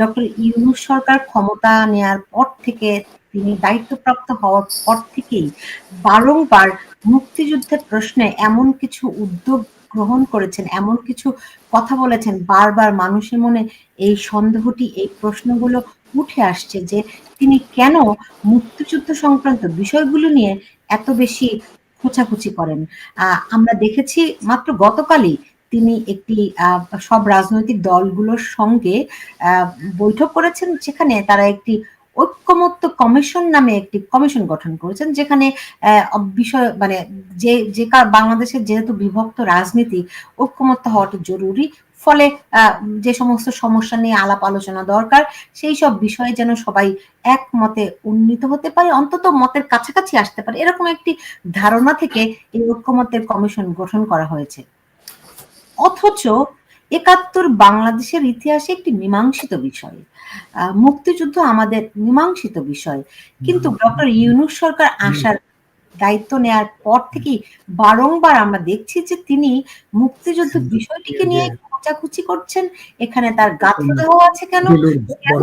Doctor Yunus সরকার ক্ষমতা নেয়ার পর থেকে তিনি দায়িত্বপ্রাপ্ত হওয়ার পর থেকেই বারংবার মুক্তিযুদ্ধের প্রশ্নে এমন কিছু উদ্যোগ গ্রহণ করেছেন, এমন কিছু কথা বলেছেন, বারবার মানুষের মনে এই সন্দেহটি, এই প্রশ্নগুলো উঠে আসছে যে তিনি কেন মুক্তিযুদ্ধ সংক্রান্ত বিষয়গুলো নিয়ে এত বেশি খোঁচাখুচি করেন। আমরা দেখেছি মাত্র গতকালই তিনি একটি সব রাজনৈতিক দলগুলোর সঙ্গে বৈঠক করেছেন যেখানে তারা একটি ঐক্যমত্য কমিশন নামে একটি কমিশন গঠন করেছেন যেখানে বিষয় মানে যে যে বাংলাদেশের যেহেতু বিভক্ত রাজনীতি, ঐক্যমত্য হওয়াটা জরুরি। ফলে যে সমস্ত সমস্যা নিয়ে আলাপ আলোচনা দরকার, সেই সব বিষয়ে যেন সবাই একমতে উন্নীত হতে পারে, অন্তত মতের কাছাকাছি আসতে পারে। এরকম একটি ধারণা থেকে এই ঐক্যমত্যের কমিশন গঠন করা হয়েছে। অথচ একাত্তর বাংলাদেশের ইতিহাসে একটি মীমাংসিত বিষয়। মুক্তিযুদ্ধ আমাদের মীমাংসিত বিষয়। কিন্তু ডক্টর ইউনুস সরকার আসার দায়িত্ব নেয়ার পর থেকেই বারংবার আমরা দেখছি যে তিনি মুক্তিযুদ্ধ বিষয়টিকে নিয়ে খোঁচাখুচি করছেন। এখানে তার গাত্রদেহ আছে কেন? কেন?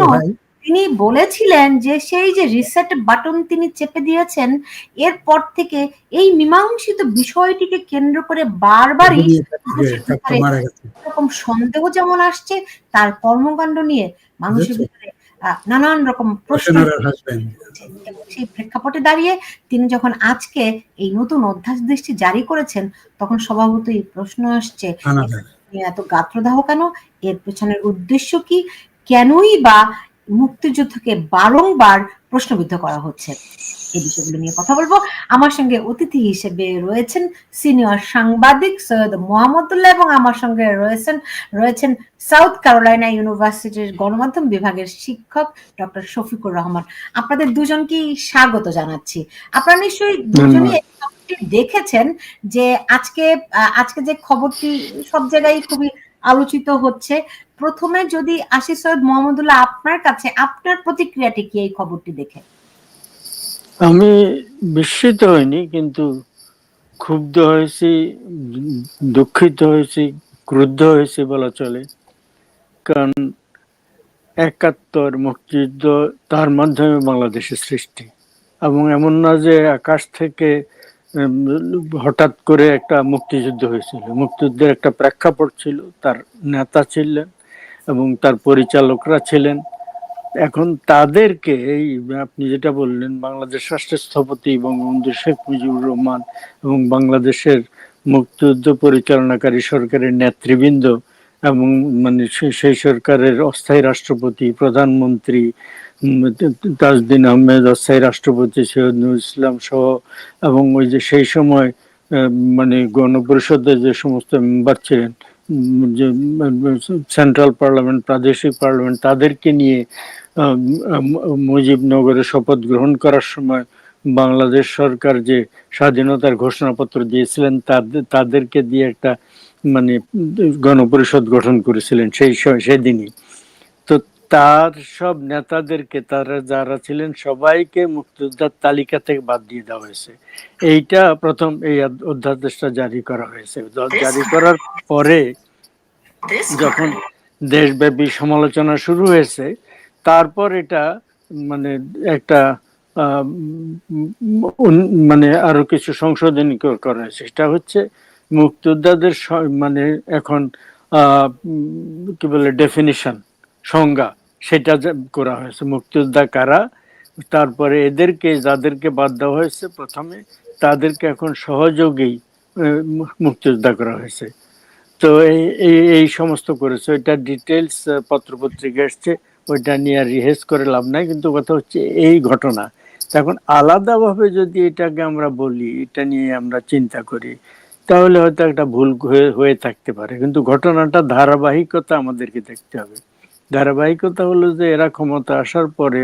তিনি বলেছিলেন যে সেই যে রিসেট বাটন তিনি চেপে দিয়েছেন এরপর থেকে এই মীমাংসিত বিষয়টিকে কেন্দ্র করে বারবারই এরকম সন্দেহ যেমন আসছে তার কর্মকাণ্ড নিয়ে মানুষের ভিতরে নানান রকম প্রশ্ন সেই প্রেক্ষাপটে দাঁড়িয়ে তিনি যখন আজকে এই নতুন অধ্যাদেশটি জারি করেছেন তখন স্বভাবতই প্রশ্ন আসছে এত গাত্রদাহ কেন? এর পেছনের উদ্দেশ্য কি? কেনই বা মুক্তিযুদ্ধকে বারংবার প্রশ্নবিদ্ধ করা হচ্ছে। এই বিষয়গুলো নিয়ে কথা বলব। আমার সঙ্গে অতিথি হিসেবে রয়েছেন সিনিয়র সাংবাদিক সৈয়দ মোহাম্মদুল্লাহ এবং আমার সঙ্গে রয়েছেন রয়েছেন সাউথ ক্যারোলাইনা ইউনিভার্সিটির গণমাধ্যম বিভাগের শিক্ষক ডক্টর শফিকুর রহমান। আপনাদের দুজনকেই স্বাগত জানাচ্ছি। আপনারা নিশ্চয়ই দুজনই দেখেছেন যে আজকে আজকে যে খবরটি সব জায়গায় খুবই আলোচিত হচ্ছে প্রথমে যদি আসি সৈয়দ মোহাম্মদুল্লাহ আপনার কাছে আপনার প্রতিক্রিয়াটি কি এই খবরটি দেখে? আমি বিস্মিত হইনি, কিন্তু ক্ষুব্ধ হয়েছি, দুঃখিত হয়েছি, ক্রুদ্ধ হয়েছি বলা চলে। কারণ একাত্তর মুক্তিযুদ্ধ তার মাধ্যমে বাংলাদেশের সৃষ্টি। এবং এমন না যে আকাশ থেকে হঠাৎ করে একটা মুক্তিযুদ্ধ হয়েছিল। মুক্তিযুদ্ধের একটা প্রেক্ষাপট ছিল, তার নেতা ছিলেন। এবং তার পরিচালকরা ছিলেন। এখন তাদেরকে এই, আপনি যেটা বললেন, বাংলাদেশ রাষ্ট্রের স্থপতি বঙ্গবন্ধু শেখ মুজিবুর রহমান এবং বাংলাদেশের মুক্তিযুদ্ধ পরিচালনাকারী সরকারের নেতৃবৃন্দ এবং মানে সেই সরকারের অস্থায়ী রাষ্ট্রপতি, প্রধানমন্ত্রী তাজদিন আহমেদ, অস্থায়ী রাষ্ট্রপতি সৈয়দ নুর ইসলাম সহ এবং ওই যে সেই সময় মানে গণপরিষদের যে সমস্ত মেম্বার ছিলেন যে সেন্ট্রাল পার্লামেন্ট প্রাদেশিক পার্লামেন্ট তাদেরকে নিয়ে মুজিবনগরে শপথ গ্রহণ করার সময় বাংলাদেশ সরকার যে স্বাধীনতার ঘোষণাপত্র দিয়েছিলেন তাদের তাদেরকে দিয়ে একটা মানে গণপরিষদ গঠন করেছিলেন সেই সেদিনই। তার সব নেতাদেরকে তারা যারা ছিলেন সবাইকে মুক্তিযোদ্ধার তালিকা থেকে বাদ দিয়ে দেওয়া হয়েছে। এইটা প্রথম এই অধ্যাদেশটা জারি করা হয়েছে। জারি করার পরে যখন দেশব্যাপী সমালোচনা শুরু হয়েছে তারপর এটা মানে একটা মানে আরও কিছু সংশোধনী করা হয়েছে। সেটা হচ্ছে মুক্তিযোদ্ধাদের মানে এখন কি বলে ডেফিনিশন সংজ্ঞা। সেটা করা হয়েছে। মুক্তিযোদ্ধা কারা? তারপরে এদেরকে, যাদেরকে বাদ দেওয়া হয়েছে প্রথমে, তাদেরকে এখন সহযোগেই মুক্তিযোদ্ধা করা হয়েছে। তো এই, এই- সমস্ত করেছে। ওইটা ডিটেলস পত্রপত্রিকা এসছে। ওইটা নিয়ে আর রিহেজ করে লাভ নাই। কিন্তু কথা হচ্ছে এই ঘটনা। এখন আলাদাভাবে যদি এটাকে আমরা বলি, এটা নিয়ে আমরা চিন্তা করি, তাহলে হয়তো একটা ভুল হয়ে থাকতে পারে। কিন্তু ঘটনাটা ধারাবাহিকতা আমাদেরকে দেখতে হবে। ধারাবাহিকতা হলো যে এরা ক্ষমতা আসার পরে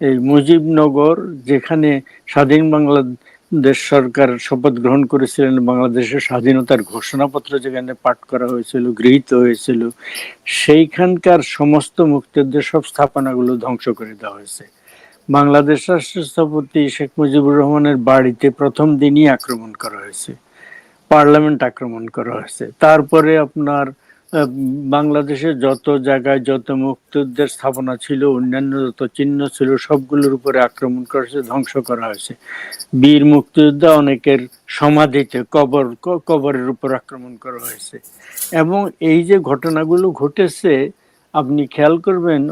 এই মুজিবনগর, যেখানে স্বাধীন বাংলাদেশ সরকার শপথ গ্রহণ করেছিলেন, বাংলাদেশের স্বাধীনতার ঘোষণাপত্র যেখানে পাঠ করা হয়েছিল, গৃহীত হয়েছিল, সেইখানকার সমস্ত মুক্তিযুদ্ধের সব স্থাপনাগুলো ধ্বংস করে দেওয়া হয়েছে। বাংলাদেশ রাষ্ট্রপতি শেখ মুজিবুর রহমানের বাড়িতে প্রথম দিনই আক্রমণ করা হয়েছে, পার্লামেন্ট আক্রমণ করা হয়েছে। তারপরে আপনার বাংলাদেশের যত জায়গায় যত মুক্তিযুদ্ধের স্থাপনা ছিল, অন্যান্য যত চিহ্ন ছিল, সবগুলোর উপরে আক্রমণ করেছে ধ্বংস করা হয়েছে। বীর মুক্তিযোদ্ধা অনেকের সমাধিতে কবর কবরের উপর আক্রমণ করা হয়েছে। এবং এই যে ঘটনাগুলো ঘটেছে, আপনি খেয়াল করবেন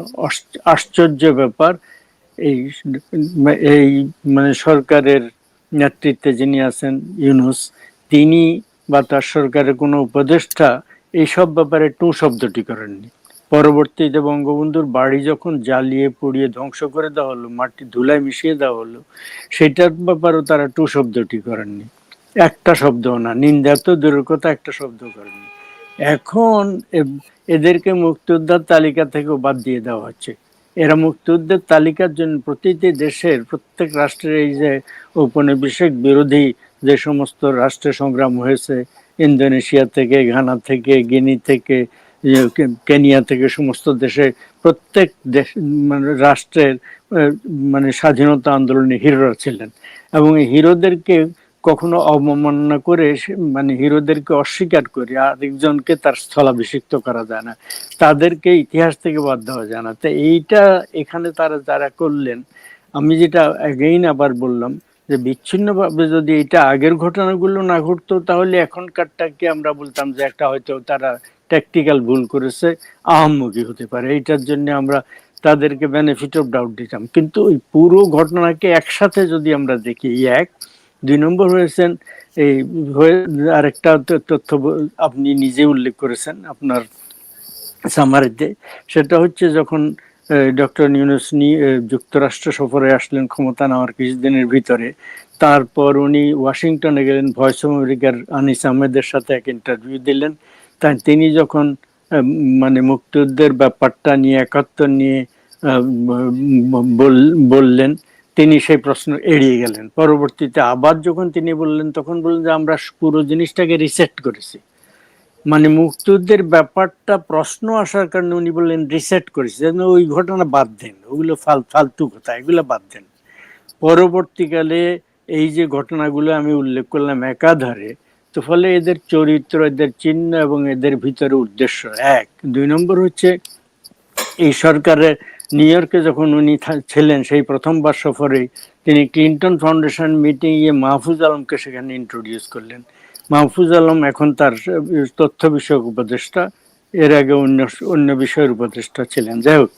আশ্চর্য ব্যাপার, এই এই মানে সরকারের নেতৃত্বে যিনি আছেন ইউনুস, তিনি বা তার সরকারের কোনো উপদেষ্টা এইসব ব্যাপারে টু শব্দটি করেননি। পরবর্তীতে বঙ্গবন্ধুর বাড়ি যখন জ্বালিয়ে পুড়িয়ে ধ্বংস করে দেওয়া হলো, মাটি ধুলায় মিশিয়ে দেওয়া হলো, সেটার ব্যাপারেও তারা টু শব্দটি করেননি। একটা শব্দও না, নিন্দা তো দূরের কথা, একটা শব্দ করেননি। এখন এদেরকে মুক্তিযোদ্ধার তালিকা থেকেও বাদ দিয়ে দেওয়া হচ্ছে। এরা মুক্তিযুদ্ধের তালিকার জন্য প্রতিটি দেশের, প্রত্যেক রাষ্ট্রের এই যে ঔপনিবেশিক বিরোধী যে সমস্ত রাষ্ট্রে সংগ্রাম হয়েছে ইন্দোনেশিয়া থেকে, ঘানা থেকে, গিনি থেকে কেনিয়া থেকে সমস্ত দেশে প্রত্যেক দেশ মানে রাষ্ট্রের মানে স্বাধীনতা আন্দোলনে হিরোরা ছিলেন। এবং এই হিরোদেরকে কখনো অবমাননা করে মানে হিরোদেরকে অস্বীকার করে আরেকজনকে তার স্থলাভিষিক্ত করা যায় না। তাদেরকে ইতিহাস থেকে বাদ দেওয়া যায় না। তো এইটা এখানে তারা যারা করলেন, আমি যেটা এগেইন আবার বললাম যে বিচ্ছিন্নভাবে যদি এটা আগের ঘটনাগুলো না ঘটতো, তাহলে এখনকারটাকে আমরা বলতাম যে একটা হয়তো তারা ট্যাকটিক্যাল ভুল করেছে আহম্মুখী হতে পারে। এইটার জন্য আমরা তাদেরকে বেনিফিট অফ ডাউট দিতাম। কিন্তু ওই পুরো ঘটনাকে একসাথে যদি আমরা দেখি এক, দুই নম্বর হয়েছেন, এই হয়ে আরেকটা তথ্য আপনি নিজে উল্লেখ করেছেন আপনার সামারিতে সেটা হচ্ছে যখন ডক্টর নিউনস যুক্তরাষ্ট্র সফরে আসলেন ক্ষমতা নেওয়ার কিছুদিনের ভিতরে। তারপর উনি ওয়াশিংটনে গেলেন, ভয়েস অফ আমেরিকার আনিস আহমেদের সাথে এক ইন্টারভিউ দিলেন। তাই তিনি যখন মানে মুক্তিযুদ্ধের ব্যাপারটা নিয়ে একাত্তর নিয়ে বল- বললেন, তিনি সেই প্রশ্ন এড়িয়ে গেলেন। পরবর্তীতে আবার যখন তিনি বললেন, তখন বললেন যে আমরা পুরো জিনিসটাকে রিসেট করেছি। মানে মুক্তিযুদ্ধের ব্যাপারটা প্রশ্ন আসার কারণে উনি বললেন রিসেট করেছি। যেন ওই ঘটনা বাদ দেন। ওগুলো ফাল, ফালতু কথা, এগুলো বাদ দেন। পরবর্তীকালে এই যে ঘটনাগুলো আমি উল্লেখ করলাম একাধারে, তো ফলে এদের চরিত্র, এদের চিহ্ন এবং এদের ভিতরে উদ্দেশ্য এক। দুই নম্বর হচ্ছে, এই সরকারের নিউ ইয়র্কে যখন উনি ছিলেন, সেই প্রথমবার সফরে তিনি ক্লিন্টন ফাউন্ডেশন মিটিংয়ে মাহফুজ আলমকে সেখানে ইন্ট্রোডিউস করলেন। মাহফুজ আলম এখন তার তথ্য বিষয়ক উপদেষ্টা এর আগে অন্য অন্য বিষয়ের উপদেষ্টা ছিলেন। যাই হোক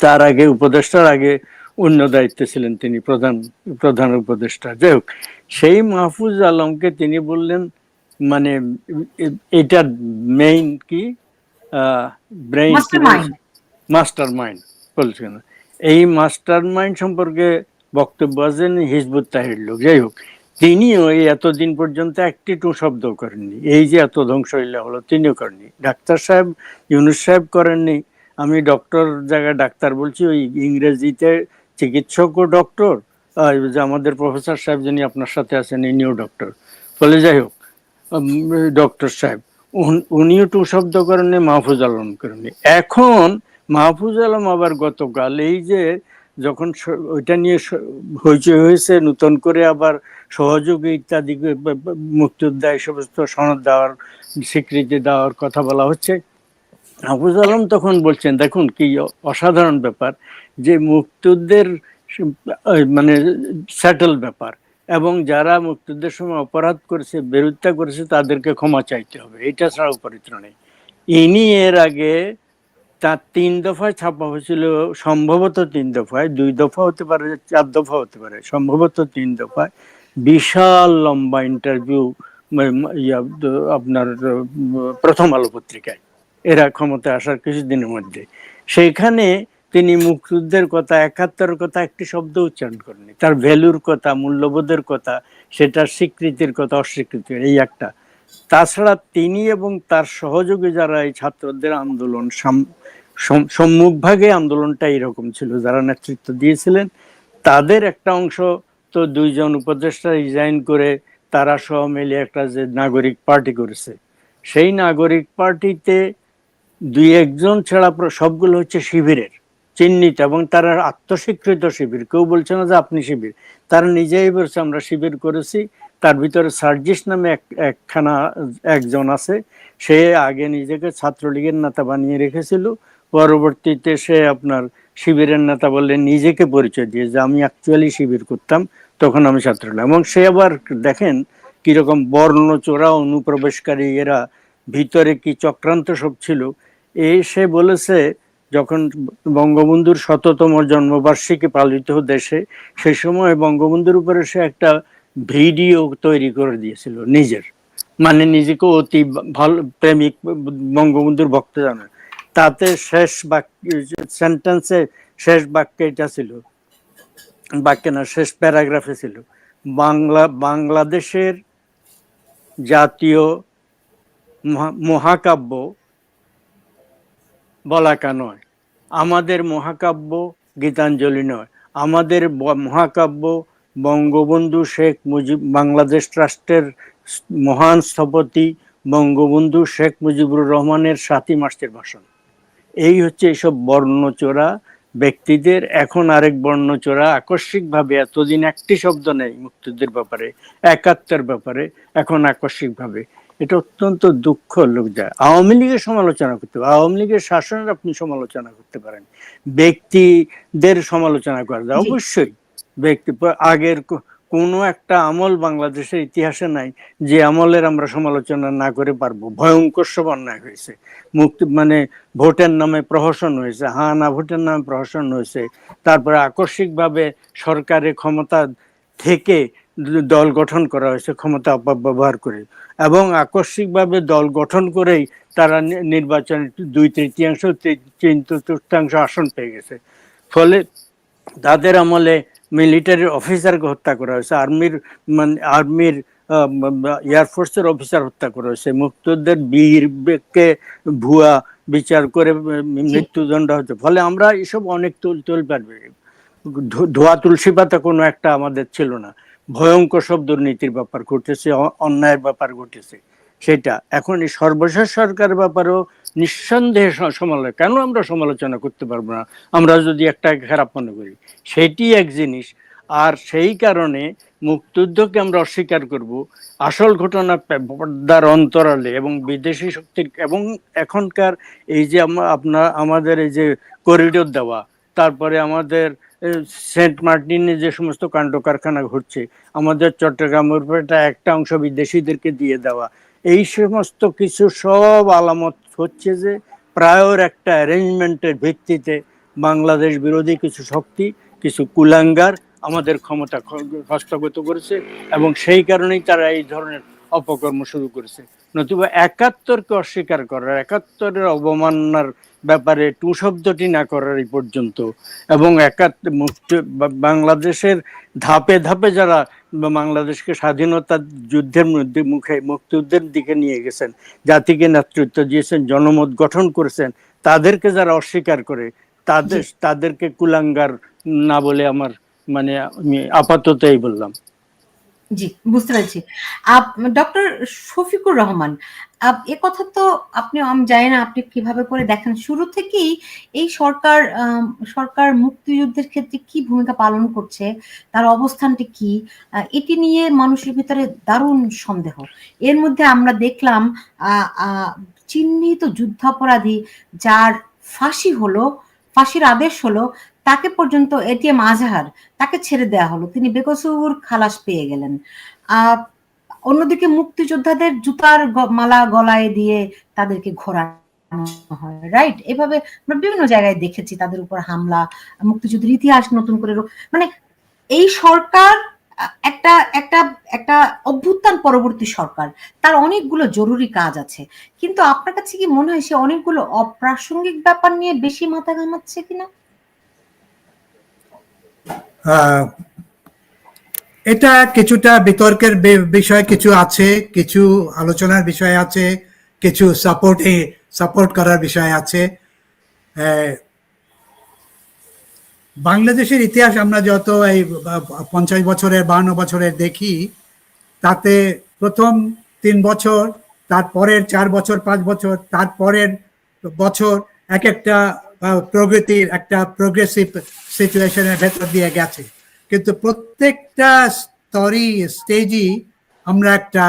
তার আগে উপদেষ্টার আগে অন্য দায়িত্বে ছিলেন তিনি প্রধান প্রধান উপদেষ্টা। যাই হোক সেই মাহফুজ আলমকে তিনি বললেন মানে এ- এটার মেইন কি? ব্রেইন. মাস্টার মাইন্ড বলছেন? এই মাস্টার মাইন্ড সম্পর্কে বক্তব্য আছেন হিজবুত তাহির লোক। যাই হোক তিনিও এতদিন পর্যন্ত একটি টু শব্দ করেননি। এই যে এত ধ্বংস হলো, তিনিও করেননি। ডাক্তার সাহেব, ইউনুস সাহেব করেননি। আমি ডক্টর জায়গায় ডাক্তার বলছি, ওই ইংরেজিতে চিকিৎসক ও ডক্টর আমাদের প্রফেসর সাহেব যিনি আপনার সাথে আছেন, ইনিও ডক্টর। ফলে যাই হোক ডক্টর সাহেব, উন- উনিও টু শব্দ করেননি, মাহফুজ আলম করেননি। এখন মাহফুজ আলম আবার গতকাল এই যে যখন ওইটা নিয়ে হইচই হয়েছে, নতুন করে আবার সহযোগী ইত্যাদি মুক্তিযোদ্ধা এই সমস্ত সনদ দেওয়ার, স্বীকৃতি দেওয়ার কথা বলা হচ্ছে। মাহফুজ আলম তখন বলছেন, দেখুন, কি অসাধারণ ব্যাপার যে মুক্তিযুদ্ধের মানে স্যাটেল ব্যাপার এবং যারা মুক্তিযুদ্ধের সময় অপরাধ করেছে, বিরোধিতা করেছে, তাদেরকে ক্ষমা চাইতে হবে। এটা ছাড়া উপরিত্র নেই ইনি এর আগে তার তিন দফায় ছাপা হয়েছিল, সম্ভবত তিন দফায়, দুই দফা হতে পারে, চার দফা হতে পারে, সম্ভবত তিন দফায়। বিশাল লম্বা ইন্টারভিউ আপনার, প্রথম আলো পত্রিকায়, এরা ক্ষমতায় আসার কিছুদিনের মধ্যে। সেইখানে তিনি মুক্তিযুদ্ধের কথা একাত্তর কথা একটি শব্দ উচ্চারণ করেনি তার ভ্যালুর কথা, মূল্যবোধের কথা, সেটার স্বীকৃতির কথা অস্বীকৃতি এই একটা। তাছাড়া তিনি এবং তার সহযোগী যারা এই ছাত্রদের আন্দোলন সাম- সম- সম্মুখভাগে আন্দোলনটা এরকম ছিল, যারা নেতৃত্ব দিয়েছিলেন, তাদের একটা অংশ তো দুইজন উপদেষ্টা রিজাইন করে তারা সহ মিলে একটা যে নাগরিক পার্টি করেছে। সেই নাগরিক পার্টিতে দুই একজন ছাড়া সবগুলো হচ্ছে শিবিরের, চিহ্নিত এবং তারা আত্মস্বীকৃত শিবির। কেউ বলছে না যে আপনি শিবির। তারা নিজেই বলছে, আমরা শিবির করেছি তার ভিতরে সার্জিস নামে এক, একখানা একজন আছে। সে আগে নিজেকে ছাত্রলীগের নেতা বানিয়ে রেখেছিল। পরবর্তীতে সে আপনার শিবিরের নেতা বললে নিজেকে পরিচয় দিয়ে যে, আমি অ্যাকচুয়ালি শিবির করতাম, তখন আমি ছাত্রলীগ। এবং সে আবার দেখেন কীরকম বর্ণচোরা অনুপ্রবেশকারী, এরা ভিতরে কি চক্রান্ত সব ছিল। এই সে বলেছে, যখন বঙ্গবন্ধুর শততম জন্মবার্ষিকী পালিত দেশে সেই সময় বঙ্গবন্ধুর উপরে সে একটা ভিডিও তৈরি করে দিয়েছিল নিজের। মানে নিজেকে অতি ভালো, প্রেমিক, বঙ্গবন্ধুর ভক্ত জানে। তাতে শেষ বাক্য সেন্টেন্সে শেষ বাক্য এটা ছিল। বাক্যে না, শেষ প্যারাগ্রাফে ছিল। বাংলা, বাংলাদেশের জাতীয় মহা- মহাকাব্য বলাকা নয়। আমাদের মহাকাব্য গীতাঞ্জলি নয়। আমাদের মহাকাব্য বঙ্গবন্ধু শেখ মুজিব বাংলাদেশ রাষ্ট্রের মহান স্থপতি বঙ্গবন্ধু শেখ মুজিবুর রহমানের সাতই মার্চের ভাষণ। এই হচ্ছে এইসব বর্ণচোরা ব্যক্তিদের। এখন আরেক বর্ণচোরা আকস্মিকভাবে এতদিন একটি শব্দ নেই মুক্তিযুদ্ধের ব্যাপারে একাত্তর ব্যাপারে এখন আকস্মিকভাবে। এটা অত্যন্ত দুঃখ লোক যায় আওয়ামী লীগের সমালোচনা করতে পারে আওয়ামী লীগের শাসনের আপনি সমালোচনা করতে পারেন। ব্যক্তিদের সমালোচনা করা যায় অবশ্যই। ব্যক্তি। আগের কোনো একটা আমল বাংলাদেশের ইতিহাসে নাই যে আমলের আমরা সমালোচনা না করে পারব। ভয়ঙ্কর সব অন্যায় হয়েছে। মুক্তি মানে ভোটের নামে প্রহসন হয়েছে, হা না ভোটের নামে প্রহসন হয়েছে। তারপরে আকস্মিকভাবে সরকারের ক্ষমতা থেকে দল গঠন করা হয়েছে ক্ষমতা অপব্যবহার করে। এবং আকস্মিকভাবে দল গঠন করেই তারা নির্বাচনে দুই তৃতীয়াংশ তিন চতুর্থাংশ আসন পেয়ে গেছে। ফলে তাদের আমলে মিলিটারির অফিসারকে হত্যা করা হয়েছে আর্মির মানে আর্মির এয়ারফোর্সের অফিসার হত্যা করা হয়েছে। মুক্তদের বীরকে ভুয়া বিচার করে মৃত্যুদণ্ড হচ্ছে ফলে আমরা এসব অনেক তুল তুল পারবে ধোয়া তুলসী পাতা কোনো একটা আমাদের ছিল না। ভয়ঙ্কর সব দুর্নীতির ব্যাপার ঘটেছে অন্যায়ের ব্যাপার ঘটেছে। সেটা। এখন এই সর্বশেষ সরকার ব্যাপারেও নিঃসন্দেহে সমালোচনা। কেন আমরা সমালোচনা করতে পারব না? আমরা যদি একটা খারাপ মনে করি। সেটি এক জিনিস। আর সেই কারণে মুক্তিযুদ্ধকে আমরা অস্বীকার করব। আসল ঘটনা পর্দার অন্তরালে এবং বিদেশি শক্তির এবং এখনকার এই যে আপনার আমাদের এই যে করিডোর দেওয়া, তারপরে আমাদের সেন্ট মার্টিনে যে সমস্ত কাণ্ড কারখানা ঘটছে, আমাদের চট্টগ্রামের একটা অংশ বিদেশিদেরকে দিয়ে দেওয়া এই সমস্ত কিছু সব আলামত হচ্ছে যে প্রায়র একটা অ্যারেঞ্জমেন্টের ভিত্তিতে বাংলাদেশ বিরোধী কিছু শক্তি, কিছু কুলাঙ্গার আমাদের ক্ষমতা হস্তগত করেছে এবং সেই কারণেই তারা এই ধরনের অপকর্ম শুরু করেছে। নতুবা একাত্তরকে অস্বীকার করার, একাত্তরের অবমাননার ব্যাপারে টু শব্দটি না করার এই পর্যন্ত এবং একাত্তর বাংলাদেশের ধাপে ধাপে যারা বাংলাদেশকে স্বাধীনতা যুদ্ধের মধ্যে মুখে মুক্তিযুদ্ধের দিকে নিয়ে গেছেন জাতিকে নেতৃত্ব দিয়েছেন জনমত গঠন করেছেন তাদেরকে যারা অস্বীকার করে তাদের তাদেরকে কুলাঙ্গার না বলে আমার মানে আমি আপাতত এই বললাম। জি বুঝতে পারছি। ডক্টর শফিকুর রহমান এ কথা তো আপনি, আমি জানি না আপনি কীভাবে করে দেখেন। শুরু থেকেই এই সরকার সরকার মুক্তিযুদ্ধের ক্ষেত্রে কি ভূমিকা পালন করছে, তার অবস্থানটি কি এটি নিয়ে মানুষের ভিতরে দারুণ সন্দেহ। এর মধ্যে আমরা দেখলাম চিহ্নিত যুদ্ধাপরাধী যার ফাঁসি হলো, ফাঁসির আদেশ হলো, তাকে পর্যন্ত এটিএম আজহার, তাকে ছেড়ে দেওয়া হলো। তিনি বেকসুর খালাস পেয়ে গেলেন। অন্যদিকে মুক্তিযোদ্ধাদের জুতার মালা গলায় দিয়ে তাদেরকে ঘোরানো হয় রাইট এভাবে আমরা বিভিন্ন জায়গায় দেখেছি তাদের উপর হামলা, মুক্তিযুদ্ধের ইতিহাস নতুন করে মানে এই সরকার একটা একটা একটা অভ্যুত্থান পরবর্তী সরকার, তার অনেকগুলো জরুরি কাজ আছে। কিন্তু আপনার কাছে কি মনে হয় সে অনেকগুলো অপ্রাসঙ্গিক ব্যাপার নিয়ে বেশি মাথা ঘামাচ্ছে কিনা? এটা কিছুটা বিতর্কের বিষয়, কিছু আছে, কিছু আলোচনার বিষয় আছে, কিছু সাপোর্ট সাপোর্ট করার বিষয় আছে। বাংলাদেশের ইতিহাস আমরা যত এই পঞ্চাশ বছরের, বাহান্ন বছরের দেখি, তাতে প্রথম তিন বছর, তারপরের চার বছর, পাঁচ বছর, তারপরের বছর এক একটা প্রগতির একটা প্রোগ্রেসিভ সিচুয়েশনের ভেতর দিয়ে গেছে। কিন্তু প্রত্যেকটা স্তরই স্টেজই আমরা একটা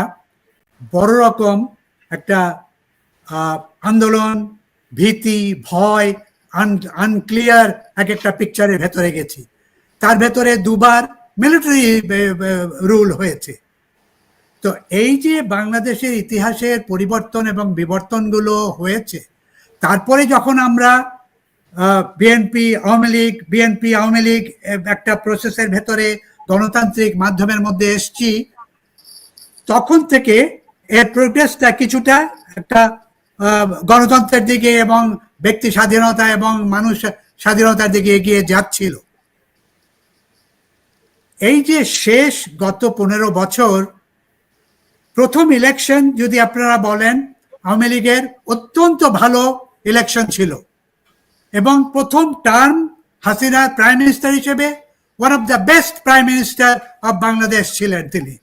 বড় রকম একটা আন্দোলন, ভীতি, ভয় আনক্লিয়ার এক একটা পিকচারের ভেতরে গেছি। তার ভেতরে দুবার মিলিটারি রুল হয়েছে। তো এই যে বাংলাদেশের ইতিহাসের পরিবর্তন এবং বিবর্তনগুলো হয়েছে, তারপরে যখন আমরা বিএনপি আওয়ামী লীগ বিএনপি আওয়ামী লীগ একটা প্রসেসের ভেতরে গণতান্ত্রিক মাধ্যমের মধ্যে এসছি। তখন থেকে এর প্রোগ্রেসটা কিছুটা একটা গণতন্ত্রের দিকে এবং ব্যক্তি স্বাধীনতা এবং মানুষ স্বাধীনতার দিকে এগিয়ে যাচ্ছিল। এই যে শেষ গত পনেরো বছর, প্রথম ইলেকশন যদি আপনারা বলেন, আওয়ামী লীগের অত্যন্ত ভালো ইলেকশন ছিল। এবং প্রথম টার্ম হাসিনা প্রাইম মিনিস্টার হিসেবে one of the best prime minister of Bangladesh ছিলেন তিনি।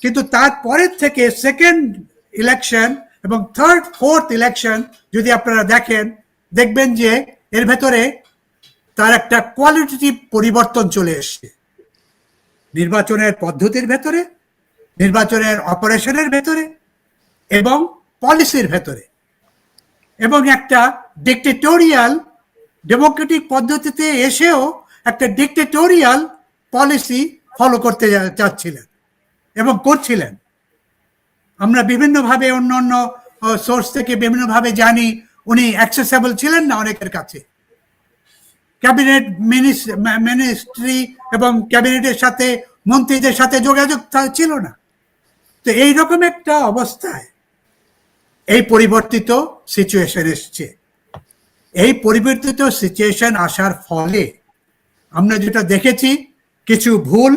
কিন্তু তারপরের থেকে সেকেন্ড ইলেকশন এবং থার্ড ফোর্থ ইলেকশন যদি আপনারা দেখেন, দেখবেন যে এর ভেতরে তার একটা কোয়ালিটেটিভ পরিবর্তন চলে এসছে। নির্বাচনের পদ্ধতির ভেতরে, নির্বাচনের অপারেশনের ভেতরে এবং পলিসির ভেতরে। এবং একটা ডিক্টেটোরিয়াল ডেমোক্রেটিক পদ্ধতিতে এসেও একটা ডিক্টেটোরিয়াল পলিসি ফলো করতে চাচ্ছিলেন এবং করছিলেন। আমরা বিভিন্নভাবে অন্য অন্য সোর্স থেকে বিভিন্নভাবে জানি, উনি অ্যাক্সেসেবল ছিলেন না অনেকের কাছে। ক্যাবিনেট মিনিস্ট্রি এবং ক্যাবিনেটের সাথে মন্ত্রীদের সাথে যোগাযোগ ছিল না। তো এইরকম একটা অবস্থায় এই পরিবর্তিত সিচুয়েশন এসছে। এই পরিবর্তিত সিচুয়েশন আসার ফলে আমরা যেটা দেখেছি, কিছু ভুল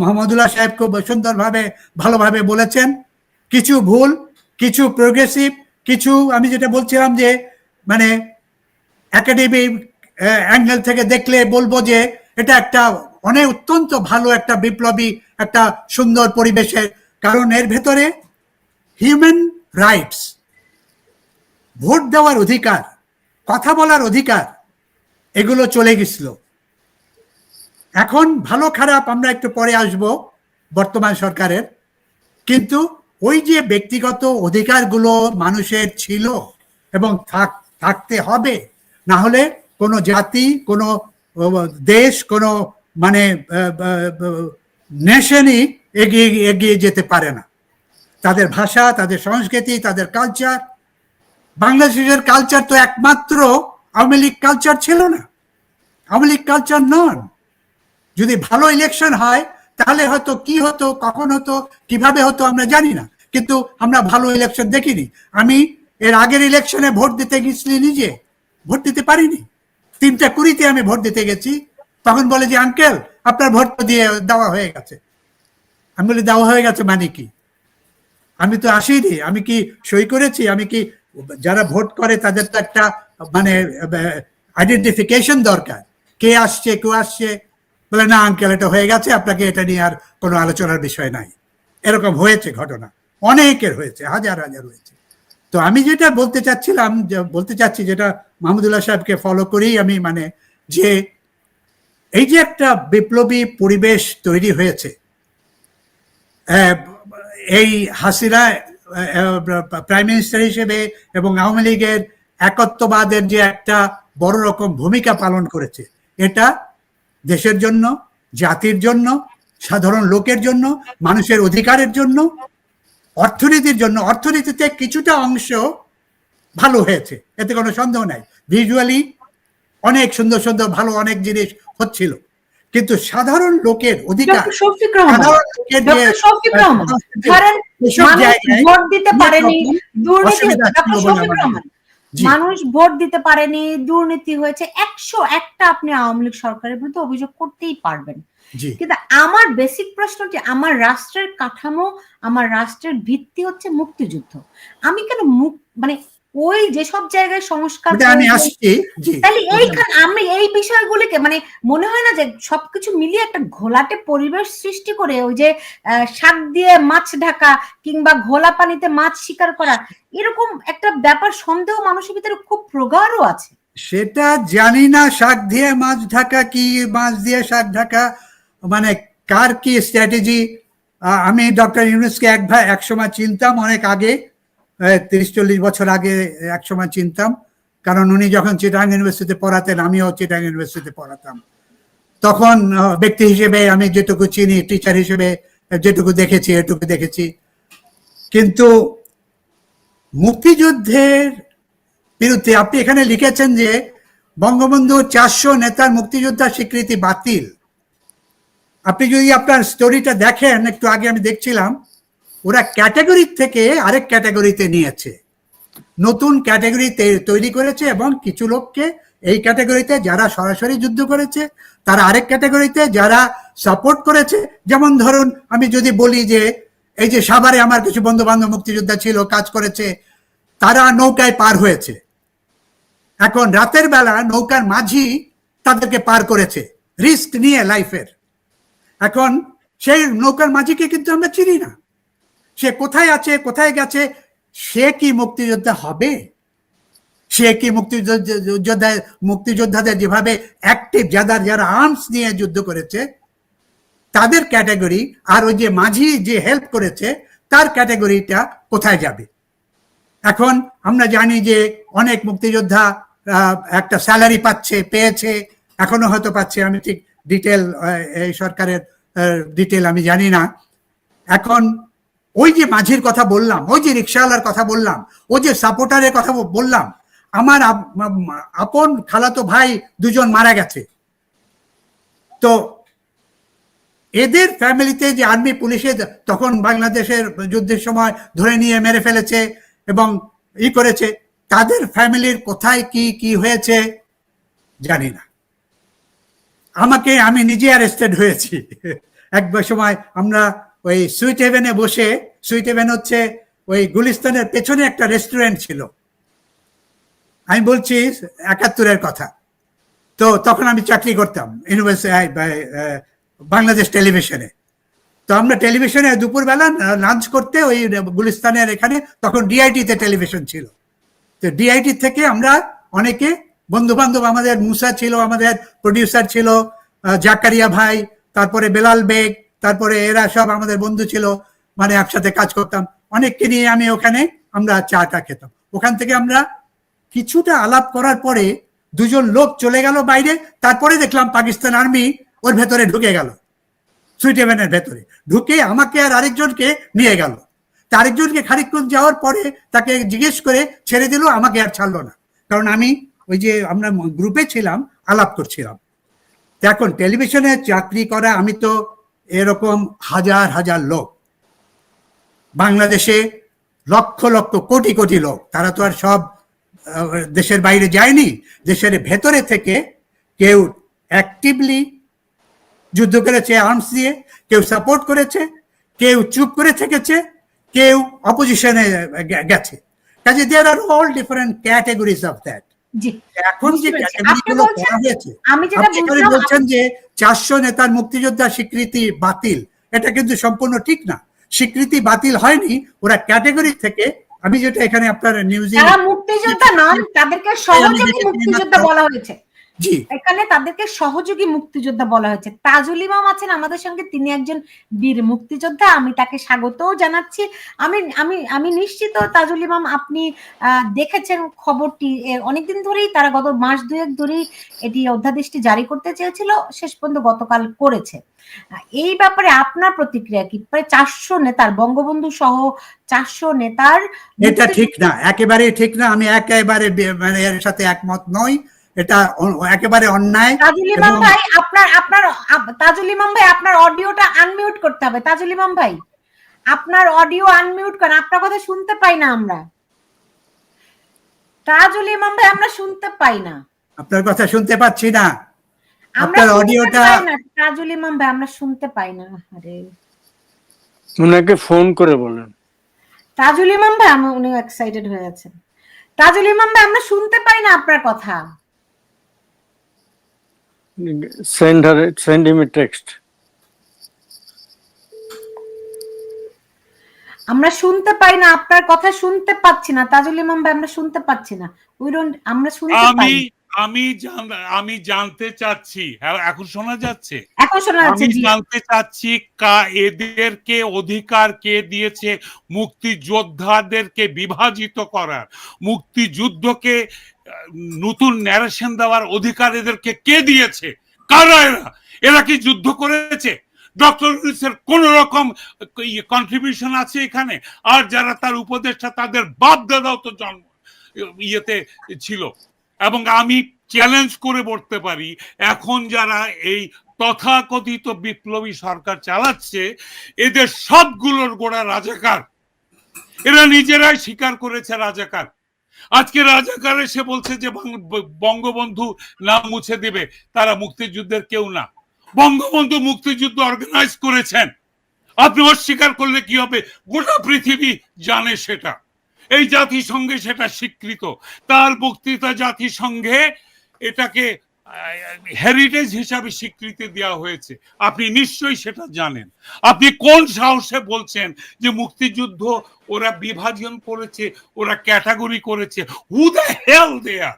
মোহাম্মদুল্লাহ সাহেব খুব সুন্দরভাবে, ভালোভাবে বলেছেন। কিছু ভুল, কিছু প্রোগ্রেসিভ কিছু আমি যেটা বলছিলাম যে মানে একাডেমিক অ্যাঙ্গেল থেকে দেখলে বলব যে, এটা একটা অনেক অত্যন্ত ভালো একটা বিপ্লবী, একটা সুন্দর পরিবেশের কারণ এর ভেতরে হিউম্যান রাইটস ভোট দেওয়ার অধিকার, কথা বলার অধিকার, এগুলো চলে গেছিল। এখন ভালো খারাপ আমরা একটু পরে আসব বর্তমান সরকারের। কিন্তু ওই যে ব্যক্তিগত অধিকারগুলো মানুষের ছিল এবং থাক- থাকতে হবে, না হলে কোনো জাতি, কোনো দেশ, কোনো মানে নেশনই এগিয়ে এগিয়ে যেতে পারে না। তাদের ভাষা, তাদের সংস্কৃতি, তাদের কালচার বাংলাদেশের কালচার তো একমাত্র আওয়ামী লীগ কালচার ছিল না। আওয়ামী লীগ কালচার নন। যদি ভালো ইলেকশন হয়, তাহলে হয়তো কি হতো, কখন হতো, কীভাবে হতো আমরা জানি না। কিন্তু আমরা ভালো ইলেকশন দেখিনি। আমি এর আগের ইলেকশনে ভোট দিতে গেছিলি নিজে। ভোট দিতে পারিনি। তিনটা কুড়িতে আমি ভোট দিতে গেছি। তখন বলে যে, আঙ্কেল, আপনার ভোট তো দিয়ে দেওয়া হয়ে গেছে। আমি বলি, দেওয়া হয়ে গেছে মানে কি? আমি তো আসিনি। আমি কি সই করেছি? আমি কি যারা ভোট করে তাদের তো একটা মানে আইডেন্টিফিকেশন দরকার। কে আসছে কেউ আসছে, বলে, না আঙ্কেল এটা হয়ে গেছে, আপনাকে এটা নিয়ে আর কোনো আলোচনার বিষয় নাই। এরকম হয়েছে ঘটনা। অনেকের হয়েছে, হাজার হাজার হয়েছে। তো আমি যেটা বলতে চাচ্ছিলাম বলতে চাচ্ছি যেটা মাহমুদুল্লাহ সাহেবকে ফলো করেই আমি মানে যে, এই যে একটা বিপ্লবী পরিবেশ তৈরি হয়েছে এই হাসিনা প্রাইম মিনিস্টার হিসেবে এবং আওয়ামী লীগের একত্ববাদের যে একটা বড় রকম ভূমিকা পালন করেছে, এটা দেশের জন্য, জাতির জন্য, সাধারণ লোকের জন্য, মানুষের অধিকারের জন্য, অর্থনীতির জন্য, অর্থনীতিতে কিছুটা অংশ ভালো হয়েছে, এতে কোনো সন্দেহ নাই। ভিজুয়ালি অনেক সুন্দর সুন্দর ভালো অনেক জিনিস হচ্ছিল। কিন্তু সাধারণ লোকের অধিকার শফিক রহমান শফিক রহমান মানুষ ভোট দিতে পারেনি দুর্নীতি অসুবিধা ডক্টর ছিল বলে শফিক রহমান মানুষ ভোট দিতে পারেনি দুর্নীতি হয়েছে একশো একটা আপনি আওয়ামী লীগ সরকারের বিরুদ্ধে অভিযোগ করতেই পারবেন। কিন্তু আমার বেসিক প্রশ্নটি আমার রাষ্ট্রের কাঠামো আমার রাষ্ট্রের ভিত্তি হচ্ছে মুক্তিযুদ্ধ। আমি কেন মুক মানে ওই যেসব জায়গায় সংস্কার ওটা আমি আসছি। তাহলে এইখান আমি এই বিষয়গুলিকে মানে মনে হয় না যে সবকিছু মিলিয়ে একটা ঘোলাটে পরিবেশ সৃষ্টি করে ওই যে আহ, শাক দিয়ে মাছ ঢাকা কিংবা ঘোলা পানিতে মাছ শিকার করা এরকম একটা ব্যাপার সন্দেহ মানুষের ভিতরে খুব প্রগাঢ় আছে। সেটা জানি না শাক দিয়ে মাছ ঢাকা কি মাছ দিয়ে শাক ঢাকা মানে কার কি স্ট্র্যাটেজি আহ, আমি ডক্টর ইউনুসকে এক ভাই এক সময় চিনতাম অনেক আগে। তিরিশ, চল্লিশ বছর আগে এক সময় চিনতাম। কারণ উনি যখন চিটাং ইউনিভার্সিটিতে পড়াতেন, আমিও চিটাং ইউনিভার্সিটিতে পড়াতাম। তখন ব্যক্তি হিসেবে আমি যেটুকু চিনি, টিচার হিসেবে যেটুকু দেখেছি, এটুকু দেখেছি। কিন্তু মুক্তিযুদ্ধের বিরুদ্ধে আপনি এখানে লিখেছেন যে, বঙ্গবন্ধু চারশো নেতার মুক্তিযোদ্ধার স্বীকৃতি বাতিল। আপনি যদি আপনার স্টোরিটা দেখেন, একটু আগে আমি দেখছিলাম ওরা ক্যাটাগরি থেকে আরেক ক্যাটাগরিতে নিয়েছে। নতুন ক্যাটাগরি তৈরি করেছে এবং কিছু লোককে এই ক্যাটাগরিতে যারা সরাসরি যুদ্ধ করেছে, তারা আরেক ক্যাটাগরিতে যারা সাপোর্ট করেছে। যেমন ধরুন, আমি যদি বলি যে, এই যে সাভারে আমার কিছু বন্ধু বান্ধব মুক্তিযোদ্ধা ছিল, কাজ করেছে, তারা নৌকায় পার হয়েছে। এখন রাতের বেলা নৌকার মাঝি তাদেরকে পার করেছে। রিস্ক নিয়ে লাইফের এখন সেই নৌকার মাঝিকে কিন্তু আমরা চিনি না। সে কোথায় আছে, কোথায় গেছে, সে কি মুক্তিযোদ্ধা হবে? সে কি মুক্তিযোদ্ধা, মুক্তিযোদ্ধাদের যেভাবে অ্যাক্টিভ যাদের যারা আর্মস নিয়ে যুদ্ধ করেছে, তাদের ক্যাটাগরি আর ওই যে মাঝি যে হেল্প করেছে, তার ক্যাটাগরিটা কোথায় যাবে? এখন আমরা জানি যে অনেক মুক্তিযোদ্ধা একটা স্যালারি পাচ্ছে, পেয়েছে, এখনও হয়তো পাচ্ছে, আমি ঠিক ডিটেল এই সরকারের ডিটেল আমি জানি না। এখন ওই যে মাঝির কথা বললাম, ওই যে রিক্সাওয়ালার কথা বললাম, ওই যে সাপোর্টারের কথা বললাম, আমার আপ- আপন খালাতো ভাই দুজন মারা গেছে। তো এদের ফ্যামিলিতে যে আর্মি পুলিশে তখন বাংলাদেশের যুদ্ধের সময় ধরে নিয়ে মেরে ফেলেছে এবং ই করেছে, তাদের ফ্যামিলির কোথায় কি কি হয়েছে জানি না। আমাকে আমি নিজে অ্যারেস্টেড হয়েছি। এক সময় আমরা ওই সুইট হেভেনে বসে, সুইট হেভেন হচ্ছে ওই গুলিস্তানের পেছনে একটা রেস্টুরেন্ট ছিল। আমি বলছি, একাত্তরের কথা। তো তখন আমি চাকরি করতাম ইউনিভার্সিটি বাংলাদেশ টেলিভিশনে। তো আমরা টেলিভিশনে দুপুরবেলা লাঞ্চ করতে ওই গুলিস্তানের এখানে, তখন ডিআইটিতে টেলিভিশন ছিল। তো ডিআইটি থেকে আমরা অনেকে বন্ধু বান্ধব আমাদের, মুসা ছিল আমাদের, প্রডিউসার ছিল জাকারিয়া ভাই, তারপরে বেলাল বেগ তারপরে এরা সব আমাদের বন্ধু ছিল মানে একসাথে কাজ করতাম। অনেককে নিয়ে আমি ওখানে আমরা চাটা খেতাম। ওখান থেকে আমরা কিছুটা আলাপ করার পরে দুজন লোক চলে গেল বাইরে, তারপরে দেখলাম পাকিস্তান আর্মি ওর ভেতরে ঢুকে গেল। সুইটেভেনের ভেতরে। ঢুকে আমাকে আর আরেকজনকে নিয়ে গেল। আরেকজনকে খানিকক্ষণ যাওয়ার পরে তাকে জিজ্ঞেস করে ছেড়ে দিল, আমাকে আর ছাড়লো না। কারণ আমি ওই যে আমরা গ্রুপে ছিলাম, আলাপ করছিলাম। এখন টেলিভিশনে চাকরি করা আমি তো এরকম হাজার হাজার লোক। বাংলাদেশে লক্ষ লক্ষ কোটি কোটি লোক। তারা তো আর সব দেশের বাইরে যায়নি। দেশের ভেতরে থেকে কেউ অ্যাক্টিভলি যুদ্ধ করেছে আর্মস দিয়ে, কেউ সাপোর্ট করেছে, কেউ চুপ করে থেকেছে, কেউ অপোজিশনে গেছে। কাজে there are all different categories of that এখন যে আমি যেটা বলছেন যে চারশো নেতার মুক্তিযোদ্ধা স্বীকৃতি বাতিল। এটা কিন্তু সম্পূর্ণ ঠিক না। স্বীকৃতি বাতিল হয়নি ওরা ক্যাটাগরি থেকে আমি যেটা এখানে আপনার নিউজে মুক্তিযোদ্ধা নন তাদেরকে সহযোগী মুক্তিযোদ্ধা বলা হয়েছে। এখানে তাদেরকে সহযোগী মুক্তিযোদ্ধা বলা হয়েছে। তাজুল ইমাম আছেন আমাদের সঙ্গে তিনি একজন বীর মুক্তিযোদ্ধা। আমি তাকে স্বাগতও জানাচ্ছি। আমি আমি আমি নিশ্চিত তাজুল ইমাম আপনি দেখেছেন খবরটি। অনেকদিন ধরেই তারা গত মাস দুয়েক ধরেই এটি অধ্যাদেশটি জারি করতে চেয়েছিল শেষ পর্যন্ত গতকাল করেছে। এই ব্যাপারে আপনার প্রতিক্রিয়া কি? প্রায় চারশো নেতার বঙ্গবন্ধু সহ চারশো নেতার এটা ঠিক না একেবারে ঠিক না। আমি একেবারে মানে এর সাথে একমত নই। এটা একেবারে অন্যায় তাজুল ইমাম ভাই আপনার আপনার তাজুল ইমাম ভাই আপনার অডিওটা আনমিউট করতে হবে। তাজুল ইমাম ভাই আপনার অডিও আনমিউট করেন। আপনার কথা শুনতে পাই না আমরা। তাজুল ইমাম ভাই আমরা শুনতে পাই না। আপনার কথা শুনতে পাচ্ছি না। আপনার অডিওটা- তাজুল ইমাম ভাই আমরা শুনতে পাই না। আরে। ওনাকে ফোন করে বলেন। তাজুল ইমাম ভাই আমি উনি এক্সাইটেড হয়ে আছেন। তাজুল ইমাম ভাই আমরা শুনতে পাই না আপনার কথা। Send her send him a text. আমরা শুনতে পাই না আপনার কথা শুনতে পাচ্ছি না। তাজুল ইমাম ভাই আমরা শুনতে পাচ্ছি না। উই ডোন্ট আমরা শুনতে আমি পাই আমি জান- আমি জানতে চাচ্ছি। হ্যাঁ এখন শোনা যাচ্ছে? এখন ঘোষণা আছে আমি জানতে চাচ্ছি কা এদেরকে অধিকার কে দিয়েছে? মুক্তিযোদ্ধাদেরকে বিভাজিত করার মুক্তিযুদ্ধকে আহ, নতুন ন্যারেশন দেওয়ার অধিকার এদেরকে কে দিয়েছে? কারা এরা? এরা কি যুদ্ধ করেছে? ডক্টর ইউনুসের কোন রকম কন্ট্রিবিউশন আছে এখানে? আর যারা তার উপদেষ্টা, তাদের বাপ দাদাও তো জন্ম, ইয়েতে ছিল। এবং আমি চ্যালেঞ্জ করে বলতে পারি, এখন যারা এই তথাকথিত বিপ্লবী সরকার চালাচ্ছে, এদের সবগুলোর গোড়া রাজাকার। এরা নিজেরাই স্বীকার করেছে রাজাকার। আজকে রাজাকার এসে বলছে যে বঙ্গবন্ধু নাম মুছে দেবে, তারা মুক্তিযুদ্ধের কেউ না। বঙ্গবন্ধু মুক্তিযুদ্ধ অর্গানাইজ করেছেন। আপনি অস্বীকার করলে কি হবে? গোটা পৃথিবী জানে সেটা। এই জাতিসংঘে সেটা স্বীকৃত। তার বক্তৃতা জাতিসংঘে এটাকে হেরিটেজ হিসাবে স্বীকৃতি দেওয়া হয়েছে। আপনি নিশ্চয়ই সেটা জানেন। আপনি কোন সাহসে বলছেন যে মুক্তিযুদ্ধ ওরা বিভাজন করেছে, ওরা ক্যাটাগরি করেছে? Who the hell there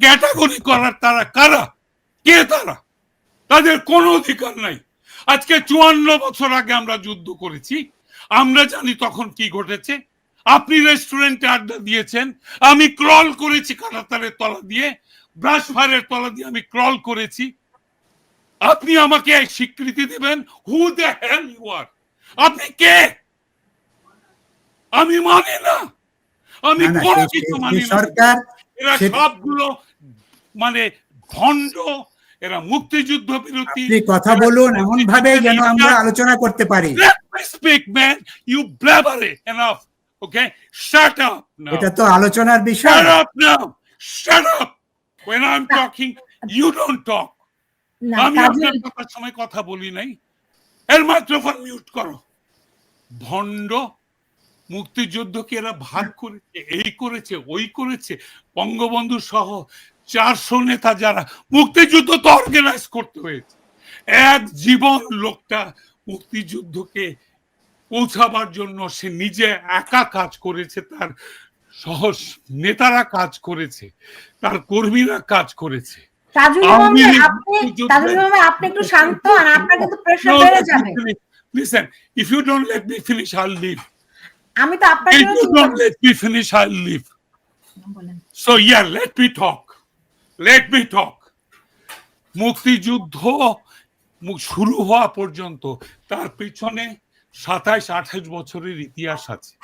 category করার তারা কারা? কে তারা? তাদের কোনো অধিকার নাই। আজকে চুয়ান্ন বছর আগে আমরা যুদ্ধ করেছি। আমরা জানি তখন কি ঘটেছে। আপনি রেস্টুরেন্টে আড্ডা দিয়েছেন। আমি ক্রল করেছি কাটাতারের তলা দিয়ে। ব্রাশ ফায়ারের তলা দিয়ে আমি ক্রল করেছি আপনি আমাকে এই স্বীকৃতি দেবেন হু দ্য হেল ইউ আর আপনি কে আমি মানি না আমি কোনো কিছু মানি না সরকার এরা সবগুলো মানে ভণ্ড এরা মুক্তিযুদ্ধ বিরোধী আপনি কথা বলুন এমন ভাবে যেন আমরা আলোচনা করতে পারি. You blabber it enough. Okay? Shut up now. এটা তো আলোচনার বিষয় Shut up now. Shut up. When I'm talking, you don't talk. আমি আপনার কথার সময় কথা বলি নাই। এর মাইক্রোফোন মিউট করো। ভণ্ড মুক্তিযুদ্ধকে এরা ভাগ করেছে এই করেছে ওই করেছে। বঙ্গবন্ধু সহ চারশো নেতা যারা মুক্তিযুদ্ধ তো অর্গানাইজ করতে হয়েছে। এক জীবন লোকটা মুক্তিযুদ্ধকে পৌঁছাবার জন্য সে নিজে একা কাজ করেছে তার সহজ নেতারা কাজ করেছে তার কর্মীরা কাজ করেছে। আপনি মুক্তিযুদ্ধে- আপনি একটু শান্ত হন আপনার কিন্তু বেড়ে যাবে। আমি তো আপনার শুরু হওয়া পর্যন্ত তার পিছনে সাতাইশ আঠাইশ বছরের ইতিহাস আছে।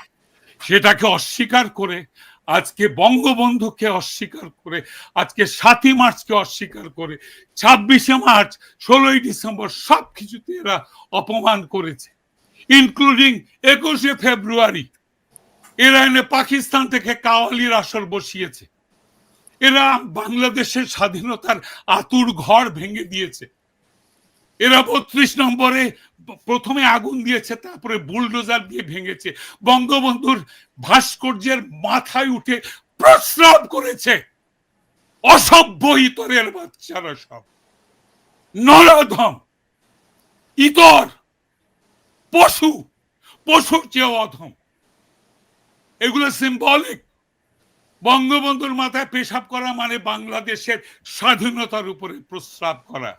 সেটাকে অস্বীকার করে, আজকে বঙ্গবন্ধুকে অস্বীকার করে, আজকে সাতই মার্চকে অস্বীকার করে, ছাব্বিশে মার্চ, ষোলোই ডিসেম্বর সব কিছুতে এরা অপমান করেছে ইনক্লুডিং একুশে ফেব্রুয়ারি। এরা এনে পাকিস্তান থেকে কাওয়ালির আসর বসিয়েছে। এরা বাংলাদেশের স্বাধীনতার আতুর ঘর ভেঙে দিয়েছে। এরা বত্রিশ নম্বরে প্রথমে আগুন দিয়েছে, তারপরে বুলডোজার দিয়ে ভেঙেছে। বঙ্গবন্ধুর ভাস্কর্যের মাথায় উঠে প্রস্রাব করেছে। অসভ্য ইতরের বাচ্চারা সব। নরধম, ইতর, পশু, পশুর চেয়ে অধম। এগুলো সিম্বলিক বঙ্গবন্ধুর মাথায় পেশাব করা মানে বাংলাদেশের স্বাধীনতার উপরে প্রস্রাব করা।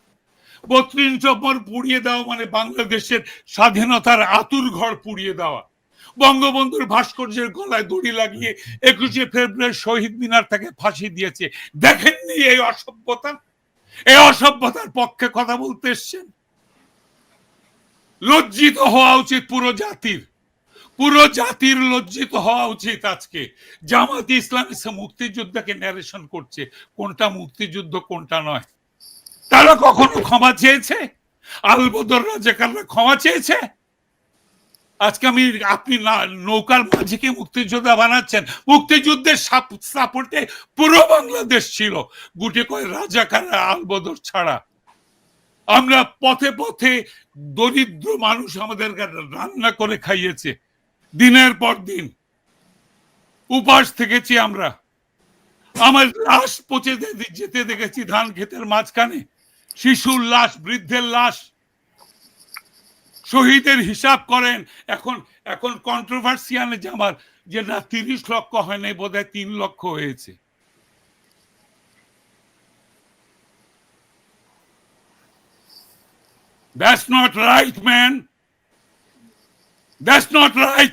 বত্রিশ নম্বর পুড়িয়ে দেওয়া মানে বাংলাদেশের স্বাধীনতার আতুর ঘর পুড়িয়ে দেওয়া। বঙ্গবন্ধুর ভাস্কর্যের গলায় দড়ি লাগিয়ে একুশে ফেব্রুয়ারি শহীদ মিনার তাকে ফাঁসি দিয়েছে। দেখেননি এই অসভ্যতা? এই অসভ্যতার পক্ষে কথা বলতে এসছেন? লজ্জিত হওয়া উচিত পুরো জাতির। পুরো জাতির লজ্জিত হওয়া উচিত আজকে। জামাত ইসলাম মুক্তিযুদ্ধকে ন্যারেশন করছে। কোনটা মুক্তিযুদ্ধ, কোনটা নয়। তারা কখনো ক্ষমা চেয়েছে? আলবদর রাজাকাররা ক্ষমা চেয়েছে? আজকে আমি, আপনি নৌকার মাঝিকে মুক্তিযোদ্ধা বানাচ্ছেন। মুক্তিযুদ্ধের সাপোর্টে পুরো বাংলাদেশ ছিল। গুটে কয় রাজাকার আলবদর ছাড়া। আমরা পথে পথে দরিদ্র মানুষ আমাদের রান্না করে খাইয়েছে। দিনের পর দিন উপাস থেকেছি আমরা। আমার লাশ পচে যেতে দেখেছি ধান ক্ষেতের মাঝখানে। শিশুর লাশ বৃদ্ধের লাশ শহীদের হিসাব করেন এখন এখন কন্ট্রোভার্সি আনে যে আমার যে না তিরিশ লক্ষ হয় নাই বোধ হয় তিন লক্ষ হয়েছে That's not right, man. That's not right.